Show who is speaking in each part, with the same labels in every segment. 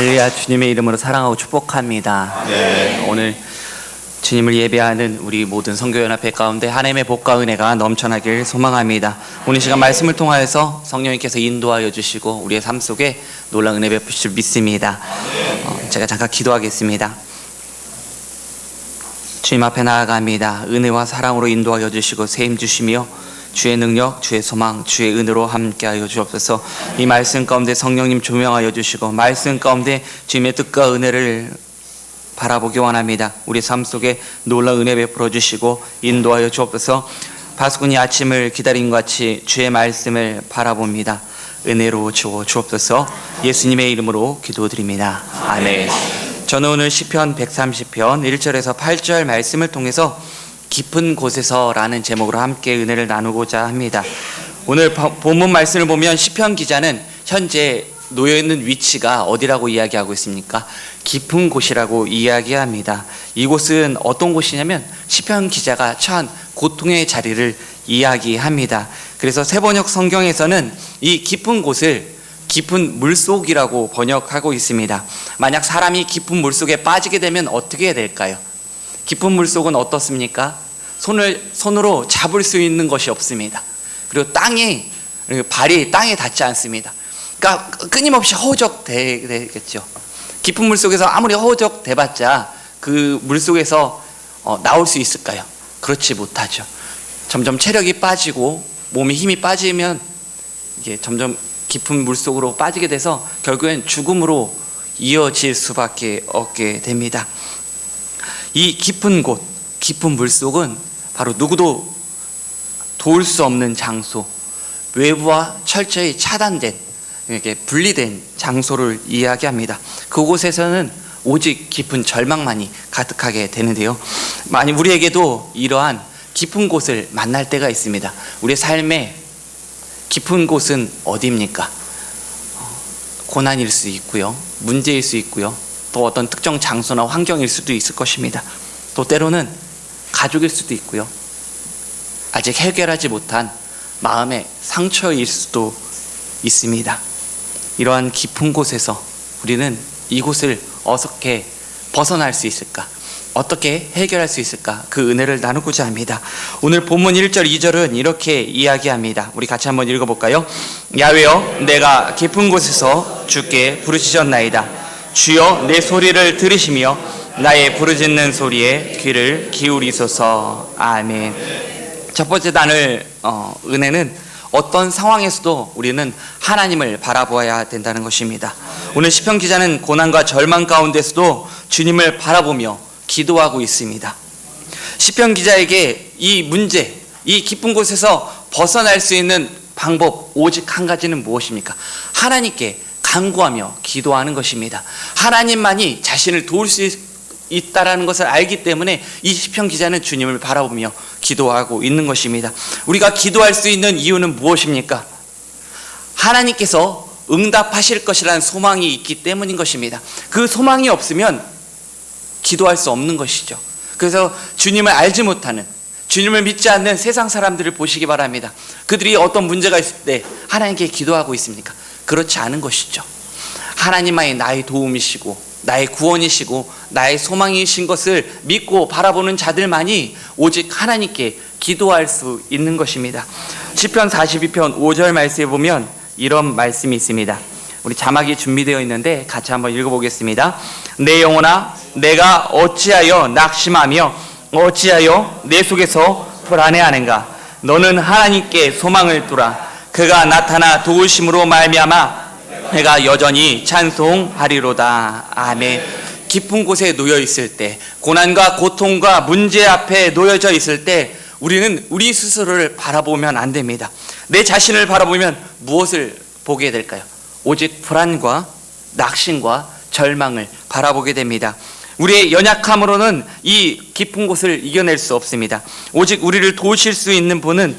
Speaker 1: 할렐루야 주님의 이름으로 사랑하고 축복합니다. 오늘 주님을 예배하는 우리 모든 성교연합회 가운데 하나님의 복과 은혜가 넘쳐나길 소망합니다. 오늘 시간 말씀을 통하여서 성령님께서 인도하여 주시고 우리의 삶 속에 놀라운 은혜 베푸실 믿습니다. 어, 제가 잠깐 기도하겠습니다. 주님 앞에 나아갑니다. 은혜와 사랑으로 인도하여 주시고 세임 주시며 주의 능력, 주의 소망, 주의 은혜로 함께하여 주옵소서. 이 말씀 가운데 성령님 조명하여 주시고 말씀 가운데 주님의 뜻과 은혜를 바라보기 원합니다. 우리 삶 속에 놀라운 은혜 베풀어 주시고 인도하여 주옵소서. 바스군이 아침을 기다린 것 같이 주의 말씀을 바라봅니다. 은혜로 주어 주옵소서. 예수님의 이름으로 기도드립니다. 아멘. 저는 오늘 시편 130편 1절에서 8절 말씀을 통해서 깊은 곳에서라는 제목으로 함께 은혜를 나누고자 합니다. 오늘 본문 말씀을 보면 시편 기자는 현재 놓여 있는 위치가 어디라고 이야기하고 있습니까? 깊은 곳이라고 이야기합니다. 이곳은 어떤 곳이냐면 시편 기자가 처한 고통의 자리를 이야기합니다. 그래서 세번역 성경에서는 이 깊은 곳을 깊은 물속이라고 번역하고 있습니다. 만약 사람이 깊은 물속에 빠지게 되면 어떻게 될까요? 깊은 물속은 어떻습니까? 손을 손으로 잡을 수 있는 것이 없습니다. 그리고 땅에 발이 땅에 닿지 않습니다. 그러니까 끊임없이 허우적되겠죠. 깊은 물 속에서 아무리 허우적 대봤자 그 물 속에서 어, 나올 수 있을까요? 그렇지 못하죠. 점점 체력이 빠지고 몸에 힘이 빠지면 이게 점점 깊은 물 속으로 빠지게 돼서 결국엔 죽음으로 이어질 수밖에 없게 됩니다. 이 깊은 곳, 깊은 물 속은 바로 누구도 도울 수 없는 장소, 외부와 철저히 차단된 이렇게 분리된 장소를 이야기합니다. 그곳에서는 오직 깊은 절망만이 가득하게 되는데요. 많이 우리에게도 이러한 깊은 곳을 만날 때가 있습니다. 우리 삶의 깊은 곳은 어디입니까? 고난일 수 있고요. 문제일 수 있고요. 또 어떤 특정 장소나 환경일 수도 있을 것입니다. 또 때로는 가족일 수도 있고요. 아직 해결하지 못한 마음의 상처일 수도 있습니다. 이러한 깊은 곳에서 우리는 이곳을 어떻게 벗어날 수 있을까? 어떻게 해결할 수 있을까? 그 은혜를 나누고자 합니다. 오늘 본문 1절, 2절은 이렇게 이야기합니다. 우리 같이 한번 읽어볼까요? 야외여, 내가 깊은 곳에서 주께 부르짖었나이다. 주여 내 소리를 들으시며 나의 부르짖는 소리에 귀를 기울이소서. 아멘. 첫 번째 단을 어, 은혜는 어떤 상황에서도 우리는 하나님을 바라보아야 된다는 것입니다. 오늘 시편 기자는 고난과 절망 가운데서도 주님을 바라보며 기도하고 있습니다. 시편 기자에게 이 문제, 이 깊은 곳에서 벗어날 수 있는 방법 오직 한 가지는 무엇입니까? 하나님께 간구하며 기도하는 것입니다. 하나님만이 자신을 도울 수 있다라는 것을 알기 때문에 이 시편 기자는 주님을 바라보며 기도하고 있는 것입니다. 우리가 기도할 수 있는 이유는 무엇입니까? 하나님께서 응답하실 것이라는 소망이 있기 때문인 것입니다. 그 소망이 없으면 기도할 수 없는 것이죠. 그래서 주님을 알지 못하는 주님을 믿지 않는 세상 사람들을 보시기 바랍니다. 그들이 어떤 문제가 있을 때 하나님께 기도하고 있습니까? 그렇지 않은 것이죠. 하나님만이 나의 도움이시고 나의 구원이시고 나의 소망이신 것을 믿고 바라보는 자들만이 오직 하나님께 기도할 수 있는 것입니다. 시편 42편 5절 말씀에 보면 이런 말씀이 있습니다. 우리 자막이 준비되어 있는데 같이 한번 읽어보겠습니다. 내 영혼아, 내가 어찌하여 낙심하며 어찌하여 내 속에서 불안해하는가? 너는 하나님께 소망을 두라. 그가 나타나 도우심으로 말미암아 내가 여전히 찬송하리로다. 아멘. 깊은 곳에 놓여 있을 때, 고난과 고통과 문제 앞에 놓여져 있을 때, 우리는 우리 스스로를 바라보면 안 됩니다. 내 자신을 바라보면 무엇을 보게 될까요? 오직 불안과 낙심과 절망을 바라보게 됩니다. 우리의 연약함으로는 이 깊은 곳을 이겨낼 수 없습니다. 오직 우리를 도우실 수 있는 분은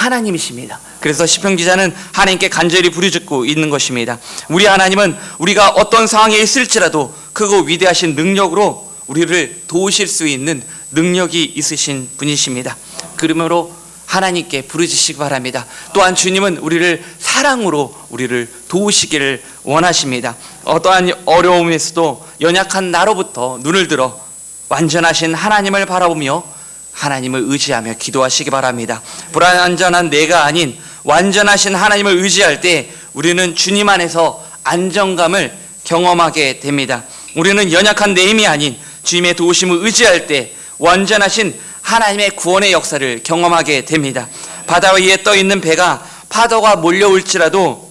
Speaker 1: 하나님이십니다. 그래서 시편 기자는 하나님께 간절히 부르짖고 있는 것입니다. 우리 하나님은 우리가 어떤 상황에 있을지라도 그거 위대하신 능력으로 우리를 도우실 수 있는 능력이 있으신 분이십니다. 그러므로 하나님께 부르짖시기 바랍니다. 또한 주님은 우리를 사랑으로 우리를 도우시기를 원하십니다. 어떠한 어려움에서도 연약한 나로부터 눈을 들어 완전하신 하나님을 바라보며 하나님을 의지하며 기도하시기 바랍니다. 불완전한 내가 아닌 완전하신 하나님을 의지할 때 우리는 주님 안에서 안정감을 경험하게 됩니다. 우리는 연약한 내 힘이 아닌 주님의 도우심을 의지할 때 완전하신 하나님의 구원의 역사를 경험하게 됩니다. 바다 위에 떠 있는 배가 파도가 몰려올지라도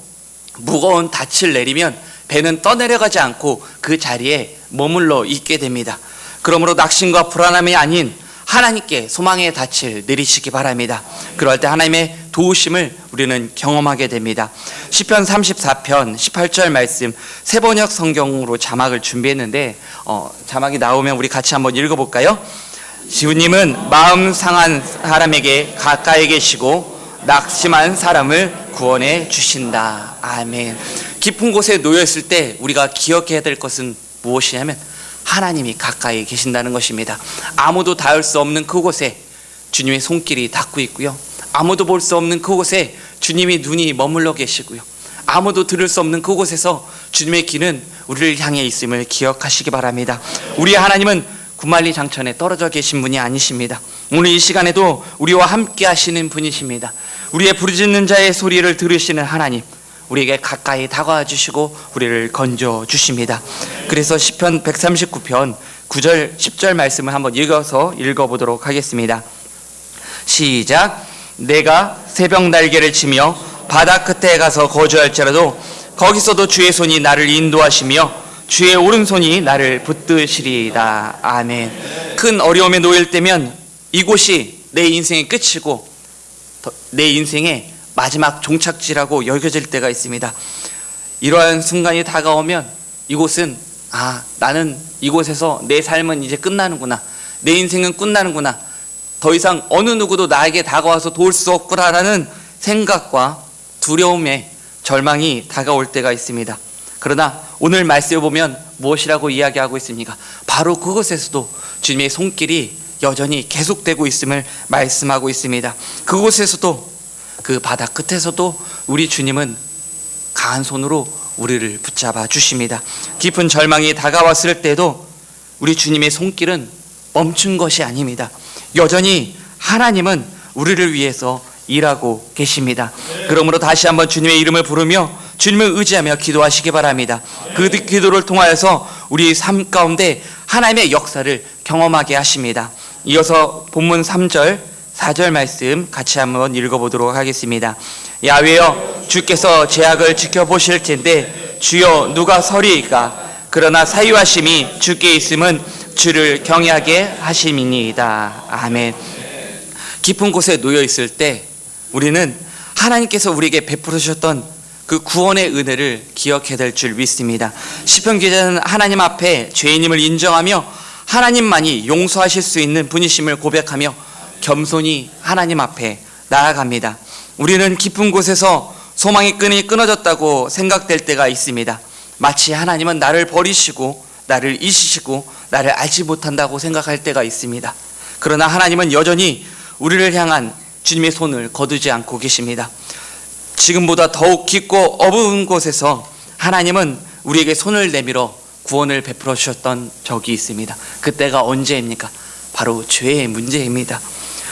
Speaker 1: 무거운 닻을 내리면 배는 떠내려가지 않고 그 자리에 머물러 있게 됩니다. 그러므로 낙심과 불안함이 아닌 하나님께 소망의 닻을 내리시기 바랍니다. 그럴 때 하나님의 도우심을 우리는 경험하게 됩니다. 시편 34편 18절 말씀 세 번역 성경으로 자막을 준비했는데 어, 자막이 나오면 우리 같이 한번 읽어볼까요? 주님은 마음 상한 사람에게 가까이 계시고 낙심한 사람을 구원해 주신다. 아멘. 깊은 곳에 놓여 있을 때 우리가 기억해야 될 것은 무엇이냐면 하나님이 가까이 계신다는 것입니다. 아무도 닿을 수 없는 그곳에 주님의 손길이 닿고 있고요. 아무도 볼 수 없는 그곳에 주님의 눈이 머물러 계시고요. 아무도 들을 수 없는 그곳에서 주님의 귀는 우리를 향해 있음을 기억하시기 바랍니다. 우리 하나님은 구말리 장천에 떨어져 계신 분이 아니십니다. 오늘 이 시간에도 우리와 함께 하시는 분이십니다. 우리의 부르짖는 자의 소리를 들으시는 하나님. 우리에게 가까이 다가와 주시고 우리를 건져 주십니다. 그래서 시편 139편 9절 10절 말씀을 한번 읽어서 읽어 보도록 하겠습니다. 시작 내가 새벽 날개를 치며 바다 끝에 가서 거주할지라도 거기서도 주의 손이 나를 인도하시며 주의 오른손이 나를 붙드시리이다. 아멘. 큰 어려움에 놓일 때면 이곳이 내 인생의 끝이고 내 인생의 마지막 종착지라고 여겨질 때가 있습니다. 이러한 순간이 다가오면 이곳은 아 나는 이곳에서 내 삶은 이제 끝나는구나 내 인생은 끝나는구나 더 이상 어느 누구도 나에게 다가와서 도울 수 없구나라는 생각과 두려움에 절망이 다가올 때가 있습니다. 그러나 오늘 말씀을 보면 무엇이라고 이야기하고 있습니까? 바로 그곳에서도 주님의 손길이 여전히 계속되고 있음을 말씀하고 있습니다. 그곳에서도 그 바다 끝에서도 우리 주님은 강한 손으로 우리를 붙잡아 주십니다. 깊은 절망이 다가왔을 때도 우리 주님의 손길은 멈춘 것이 아닙니다. 여전히 하나님은 우리를 위해서 일하고 계십니다. 그러므로 다시 한번 주님의 이름을 부르며 주님을 의지하며 기도하시기 바랍니다. 그 기도를 통하여서 우리 삶 가운데 하나님의 역사를 경험하게 하십니다. 이어서 본문 3절 4절 말씀 같이 한번 읽어보도록 하겠습니다. 야외여 주께서 제약을 지켜보실 텐데 주여 누가 서리이까 그러나 사유하심이 주께 있음은 주를 경외하게 하심이니이다. 아멘. 깊은 곳에 놓여 있을 때 우리는 하나님께서 우리에게 베풀으셨던 그 구원의 은혜를 기억해야 될 줄 믿습니다. 시편 기자는 하나님 앞에 죄인임을 인정하며 하나님만이 용서하실 수 있는 분이심을 고백하며 겸손히 하나님 앞에 나아갑니다. 우리는 깊은 곳에서 소망의 끈이 끊어졌다고 생각될 때가 있습니다. 마치 하나님은 나를 버리시고 나를 잊으시고 나를 알지 못한다고 생각할 때가 있습니다. 그러나 하나님은 여전히 우리를 향한 주님의 손을 거두지 않고 계십니다. 지금보다 더욱 깊고 어두운 곳에서 하나님은 우리에게 손을 내밀어 구원을 베풀어 주셨던 적이 있습니다. 그때가 언제입니까? 바로 죄의 문제입니다.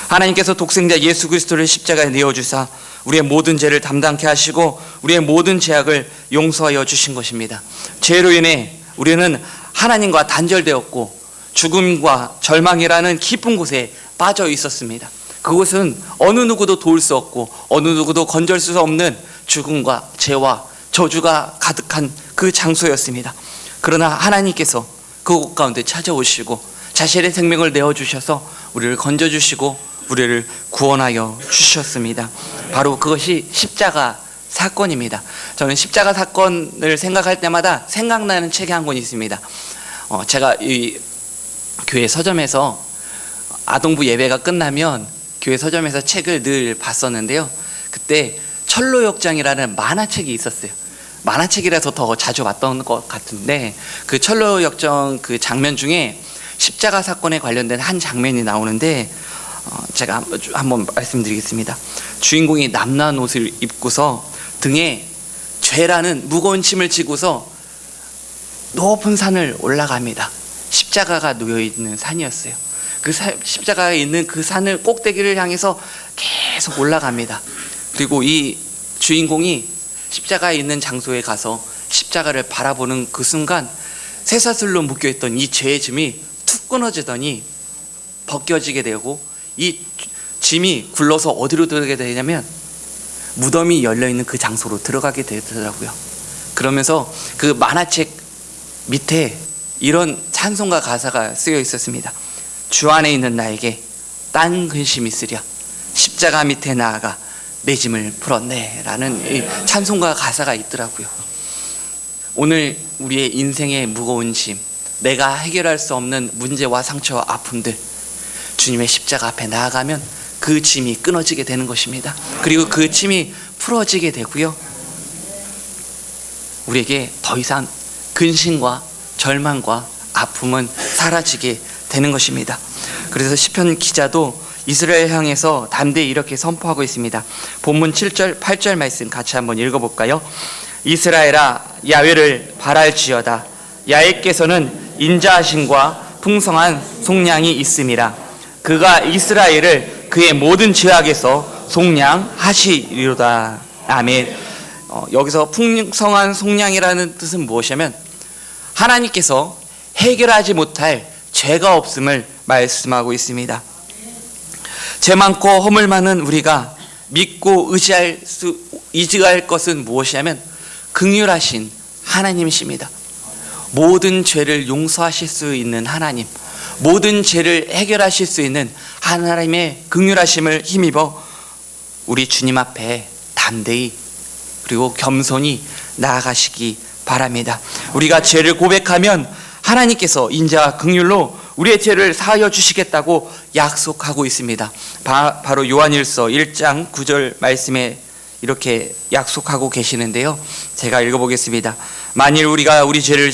Speaker 1: 하나님께서 독생자 예수 그리스도를 십자가에 내어 주사 우리의 모든 죄를 담당케 하시고 우리의 모든 죄악을 용서하여 주신 것입니다. 죄로 인해 우리는 하나님과 단절되었고 죽음과 절망이라는 깊은 곳에 빠져 있었습니다. 그곳은 어느 누구도 도울 수 없고 어느 누구도 건질 수 없는 죽음과 죄와 저주가 가득한 그 장소였습니다. 그러나 하나님께서 그곳 가운데 찾아오시고 자신의 생명을 내어 주셔서 우리를 건져 주시고 우리를 구원하여 주셨습니다. 바로 그것이 십자가 사건입니다. 저는 십자가 사건을 생각할 때마다 생각나는 책이 한 권 있습니다. 어, 제가 이 교회 서점에서 아동부 예배가 끝나면 교회 서점에서 책을 늘 봤었는데요. 그때 철로역장이라는 만화책이 있었어요. 만화책이라서 더 자주 봤던 것 같은데 그 철로역정 그 장면 중에 십자가 사건에 관련된 한 장면이 나오는데 어, 제가 한- 한번 말씀드리겠습니다. 주인공이 남난 옷을 입고서 등에 죄라는 무거운 짐을 지고서 높은 산을 올라갑니다. 십자가가 놓여 있는 산이었어요. 그 사- 십자가가 있는 그 산을 꼭대기를 향해서 계속 올라갑니다. 그리고 이 주인공이 십자가에 있는 장소에 가서 십자가를 바라보는 그 순간 쇠사슬로 묶여 있던 이 죄의 짐이 툭 끊어지더니 벗겨지게 되고 이 짐이 굴러서 어디로 들어가게 되냐면 무덤이 열려 있는 그 장소로 들어가게 되더라고요. 그러면서 그 만화책 밑에 이런 찬송가 가사가 쓰여 있었습니다. 주 안에 있는 나에게 딴 근심이 있으랴 십자가 밑에 나아가 내 짐을 풀었네라는 이 찬송가 가사가 있더라고요. 오늘 우리의 인생의 무거운 짐, 내가 해결할 수 없는 문제와 상처와 아픔들 주님의 십자가 앞에 나아가면 그 짐이 끊어지게 되는 것입니다. 그리고 그 짐이 풀어지게 되고요. 우리에게 더 이상 근심과 절망과 아픔은 사라지게 되는 것입니다. 그래서 시편 기자도 이스라엘 향해서 담대히 이렇게 선포하고 있습니다. 본문 7절 8절 말씀 같이 한번 읽어 볼까요? 이스라엘아 야외를 바랄지어다 야외께서는 인자하심과 풍성한 속량이 있음이라 그가 이스라엘을 그의 모든 죄악에서 속량하시리로다 아멘 어, 여기서 풍성한 속량이라는 뜻은 무엇이냐면 하나님께서 해결하지 못할 죄가 없음을 말씀하고 있습니다. 죄 많고 허물 많은 우리가 믿고 의지할 수 의지할 것은 무엇이냐면 긍휼하신 하나님이십니다. 모든 죄를 용서하실 수 있는 하나님, 모든 죄를 해결하실 수 있는 하나님의 긍휼하심을 힘입어 우리 주님 앞에 담대히 그리고 겸손히 나아가시기 바랍니다. 우리가 죄를 고백하면 하나님께서 인자와 긍휼로 우리의 죄를 사하여 주시겠다고 약속하고 있습니다. 바, 바로 요한일서 1장 9절 말씀에 이렇게 약속하고 계시는데요. 제가 읽어보겠습니다. 만일 우리가 우리 죄를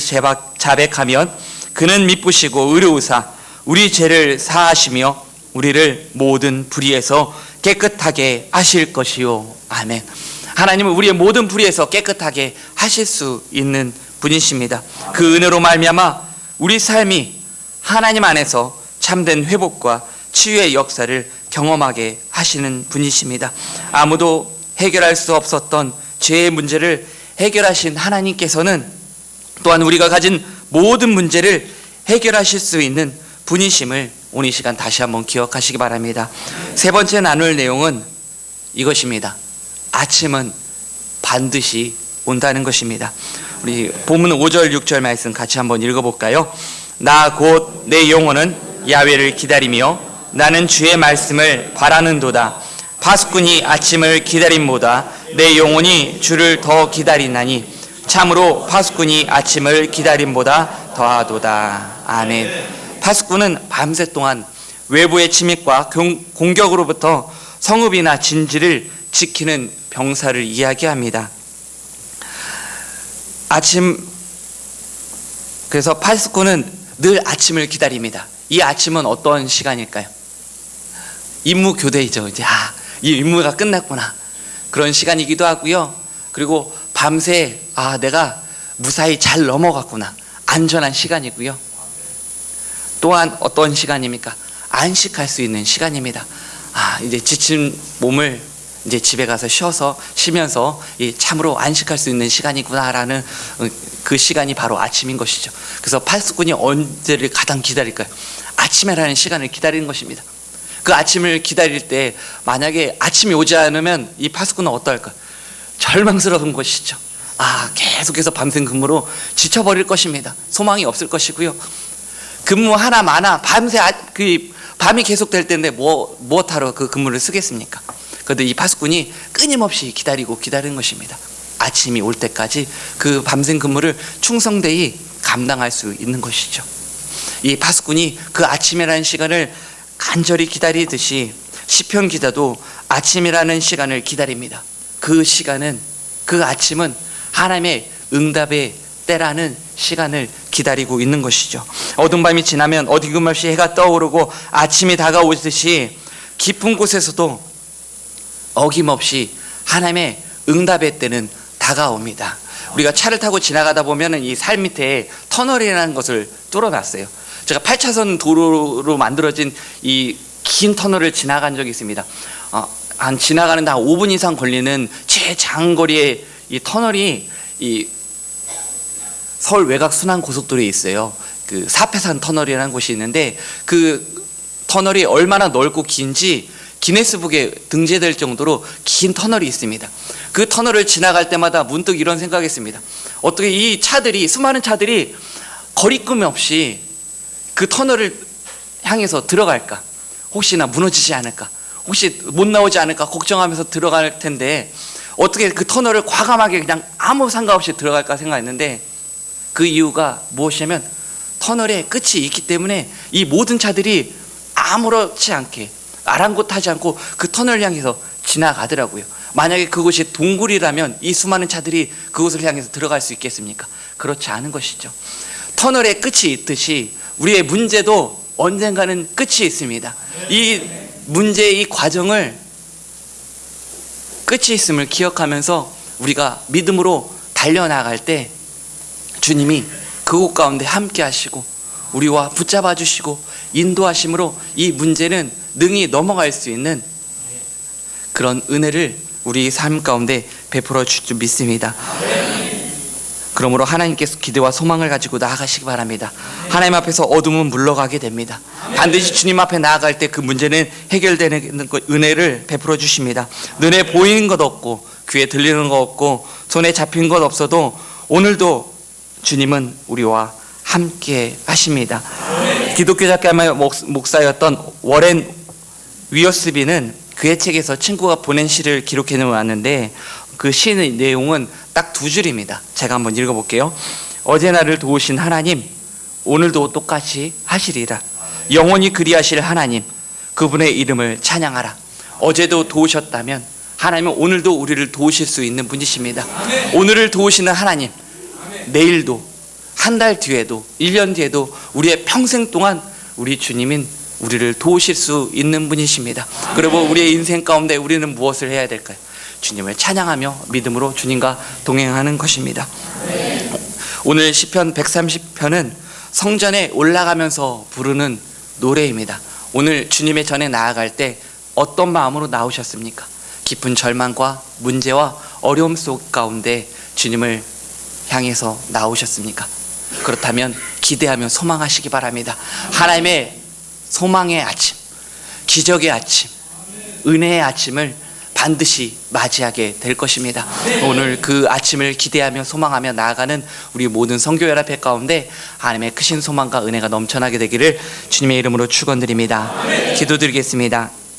Speaker 1: 자백하면 그는 미쁘시고 의로우사 우리 죄를 사하시며 우리를 모든 불의에서 깨끗하게 하실 것이요. 아멘. 하나님은 우리의 모든 불의에서 깨끗하게 하실 수 있는 분이십니다. 그 은혜로 말미암아 우리 삶이 하나님 안에서 참된 회복과 치유의 역사를 경험하게 하시는 분이십니다. 아무도 해결할 수 없었던 죄의 문제를 해결하신 하나님께서는 또한 우리가 가진 모든 문제를 해결하실 수 있는 분이심을 오늘 이 시간 다시 한번 기억하시기 바랍니다. 세 번째 나눌 내용은 이것입니다. 아침은 반드시 온다는 것입니다. 우리 본문 5절 6절 말씀 같이 한번 읽어볼까요? 나 곧 내 영혼은 야외를 기다리며 나는 주의 말씀을 바라는도다. 파수꾼이 아침을 기다림보다 내 영혼이 주를 더 기다리나니 참으로 파수꾼이 아침을 기다림보다 더하도다. 아멘. 파수꾼은 밤새 동안 외부의 침입과 공격으로부터 성읍이나 진지를 지키는 병사를 이야기합니다. 아침 그래서 파수꾼은 늘 아침을 기다립니다. 이 아침은 어떤 시간일까요? 임무 교대이죠. 이제 아, 이 임무가 끝났구나. 그런 시간이기도 하고요. 그리고 밤새 아, 내가 무사히 잘 넘어갔구나. 안전한 시간이고요. 또한 어떤 시간입니까? 안식할 수 있는 시간입니다. 아, 이제 지친 몸을 이제 집에 가서 쉬어서 쉬면서 참으로 안식할 수 있는 시간이구나라는 그 시간이 바로 아침인 것이죠. 그래서 팔수꾼이 언제를 가장 기다릴까요? 아침이라는 시간을 기다리는 것입니다. 그 아침을 기다릴 때 만약에 아침이 오지 않으면 이 파수꾼은 어떨까? 절망스러운 것이죠. 아, 계속해서 밤샘 근무로 지쳐버릴 것입니다. 소망이 없을 것이고요. 근무 하나 많아 밤새 아, 그 밤이 계속될 텐데 뭐 무엇하러 그 근무를 쓰겠습니까? 그런데 이 파수꾼이 끊임없이 기다리고 기다리는 것입니다. 아침이 올 때까지 그 밤샘 근무를 충성되이 감당할 수 있는 것이죠. 이 파수꾼이 그 아침이라는 시간을 간절히 기다리듯이 시편 기자도 아침이라는 시간을 기다립니다. 그 시간은 그 아침은 하나님의 응답의 때라는 시간을 기다리고 있는 것이죠. 어둠 밤이 지나면 어디금없이 해가 떠오르고 아침이 다가오듯이 깊은 곳에서도 어김없이 하나님의 응답의 때는 다가옵니다. 우리가 차를 타고 지나가다 보면은 이 살 밑에 터널이라는 것을 뚫어놨어요. 제가 8차선 도로로 만들어진 이 긴 터널을 지나간 적이 있습니다. 어, 한 지나가는데 한 5분 이상 걸리는 최장거리의 이 터널이 이 서울 외곽 순환 고속도로에 있어요. 그 사패산 터널이라는 곳이 있는데 그 터널이 얼마나 넓고 긴지 기네스북에 등재될 정도로 긴 터널이 있습니다. 그 터널을 지나갈 때마다 문득 이런 생각했습니다. 어떻게 이 차들이 수많은 차들이 거리낌 없이 그 터널을 향해서 들어갈까? 혹시나 무너지지 않을까? 혹시 못 나오지 않을까 걱정하면서 들어갈 텐데 어떻게 그 터널을 과감하게 그냥 아무 상관 없이 들어갈까 생각했는데 그 이유가 무엇이냐면 터널에 끝이 있기 때문에 이 모든 차들이 아무렇지 않게 아랑곳하지 않고 그 터널 향해서 지나가더라고요. 만약에 그곳이 동굴이라면 이 수많은 차들이 그곳을 향해서 들어갈 수 있겠습니까? 그렇지 않은 것이죠. 터널에 끝이 있듯이 우리의 문제도 언젠가는 끝이 있습니다. 이 문제의 이 과정을 끝이 있음을 기억하면서 우리가 믿음으로 달려나갈 때 주님이 그곳 가운데 함께 하시고 우리와 붙잡아 주시고 인도하심으로 이 문제는 능히 넘어갈 수 있는 그런 은혜를 우리 삶 가운데 베풀어 줄 줄 믿습니다. 그러므로 하나님께서 기대와 소망을 가지고 나아가시기 바랍니다. 하나님 앞에서 어둠은 물러가게 됩니다. 반드시 주님 앞에 나아갈 때 그 문제는 해결되는 것, 은혜를 베풀어 주십니다. 눈에 보이는 것 없고 귀에 들리는 것 없고 손에 잡힌 것 없어도 오늘도 주님은 우리와 함께 하십니다. 기독교 작가의 목사였던 워렌 위어스비는 그의 책에서 친구가 보낸 시를 기록해 놓았는데 그 시의 내용은 딱 두 줄입니다. 제가 한번 읽어볼게요. 어제 나를 도우신 하나님, 오늘도 똑같이 하시리라. 영원히 그리하실 하나님, 그분의 이름을 찬양하라. 어제도 도우셨다면 하나님은 오늘도 우리를 도우실 수 있는 분이십니다. 오늘을 도우시는 하나님, 내일도 한 달 뒤에도 1년 뒤에도 우리의 평생 동안 우리 주님인 우리를 도우실 수 있는 분이십니다. 그리고 우리의 인생 가운데 우리는 무엇을 해야 될까요? 주님을 찬양하며 믿음으로 주님과 동행하는 것입니다. 오늘 시편 130편은 성전에 올라가면서 부르는 노래입니다. 오늘 주님의 전에 나아갈 때 어떤 마음으로 나오셨습니까? 깊은 절망과 문제와 어려움 속 가운데 주님을 향해서 나오셨습니까? 그렇다면 기대하며 소망하시기 바랍니다. 하나님의 소망의 아침, 기적의 아침, 은혜의 아침을 반드시 맞이하게 될 것입니다. 오늘 그 아침을 기대하며 소망하며 나아가는 우리 모든 성교연합회 가운데 하나님의 크신 소망과 은혜가 넘쳐나게 되기를 주님의 이름으로 축원드립니다. 기도드리겠습니다.